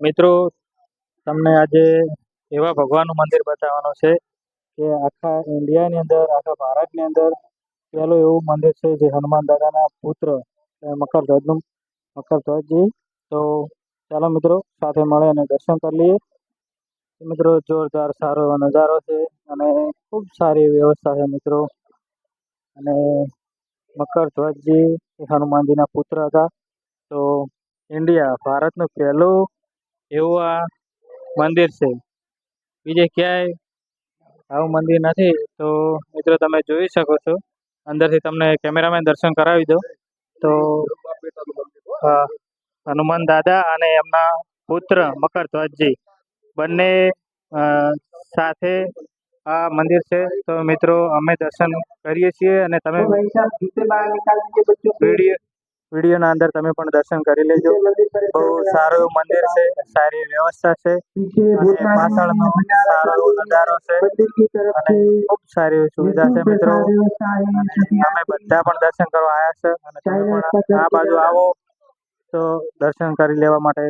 મિત્રો, તમને આજે એવા ભગવાનનું મંદિર બતાવવાનું છે કે આખા ઇન્ડિયાની અંદર, આખા ભારતની અંદર પહેલું એવું મંદિર છે જે હનુમાન દાદાના પુત્ર મકરધ્વજનું મકરધ્વજજી તો ચાલો મિત્રો, સાથે મળે અને દર્શન કરી લઈએ. મિત્રો જોરદાર, સારો એવો નજારો છે અને ખૂબ સારી વ્યવસ્થા છે મિત્રો. અને મકરધ્વજજી હનુમાનજીના પુત્ર હતા. તો ઇન્ડિયા, ભારતનું પહેલું એવું આ મંદિર છે. બીજે ક્યાંય આવું મંદિર નથી તો મિત્રો તમે જોઈ શકો છો. અંદરથી તમને કેમેરામેન દર્શન કરાવી દો તો હનુમાન દાદા અને એમના પુત્ર મકરધ્વજજી બંને સાથે આ મંદિર છે. તો મિત્રો અમે દર્શન કરીએ છીએ અને તમે વીડિયો વિડીયોના અંદર તમે પણ દર્શન કરી લેજો. બહુ સારું એવું મંદિર છે સારી વ્યવસ્થા છે. અને પાછળનો સારો એવો નજારો છે. અને ખૂબ સારી એવી સુવિધા છે મિત્રો. અમે બધા પણ દર્શન કરવા આવ્યા છે. અને તમે પણ આ બાજુ આવો તો દર્શન કરી લેવા માટે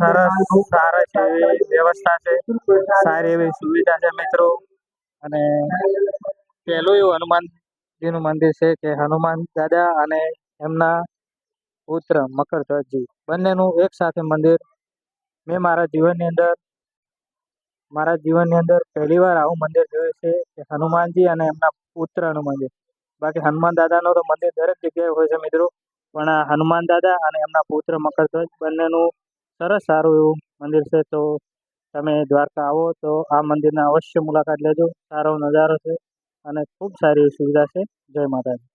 સરસ સારા છે એવી વ્યવસ્થા છે. સારી એવી સુવિધા છે મિત્રો. અને પહેલું એવું હનુમાનજીનું મંદિર છે કે હનુમાન દાદા અને એમના પુત્ર મકરધ્વજજી બંનેનું એક સાથે મંદિર. મેં મારા જીવનની અંદર, મારા જીવનની અંદર પહેલી વાર આવું મંદિર જોયું છે કે હનુમાનજી અને એમના પુત્રનું મંદિર બાકી હનુમાન દાદાનું તો મંદિર દરેક જગ્યાએ હોય છે મિત્રો. પણ હનુમાન દાદા અને એમના પુત્ર મકરધ્વજ બંનેનું સરસ સારું એવું મંદિર છે. તો તમે દ્વારકા આવો તો આ મંદિરના અવશ્ય મુલાકાત લેજો. સારો નજારો છે અને ખૂબ સારી સુવિધા છે. જય માતાજી.